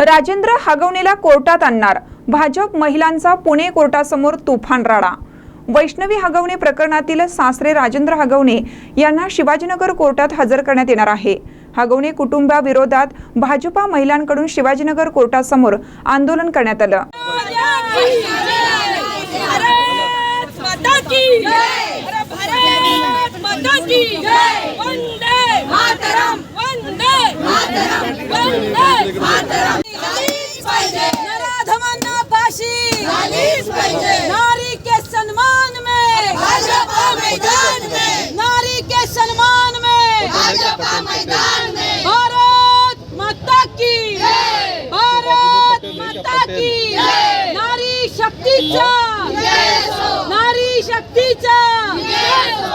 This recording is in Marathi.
राजेंद्र हागवणेला कोर्टात आणणार. भाजप महिलांचा पुणे कोर्टासमोर तुफान राडा. वैष्णवी हगवणे प्रकरणातील सासरे राजेंद्र हगवणे यांना शिवाजीनगर कोर्टात हजर करण्यात येणार आहे. हगवणे कुटुंबाविरोधात भाजपा महिलांकडून शिवाजीनगर कोर्टासमोर आंदोलन करण्यात आलं. भारत नारी के सम्मान में। भाजपा मैदान में। नारी के सम्मान में। भाजपा मैदान में। भारत माता की। भारत माता की। नारी शक्तीचा नारी शक्तीचा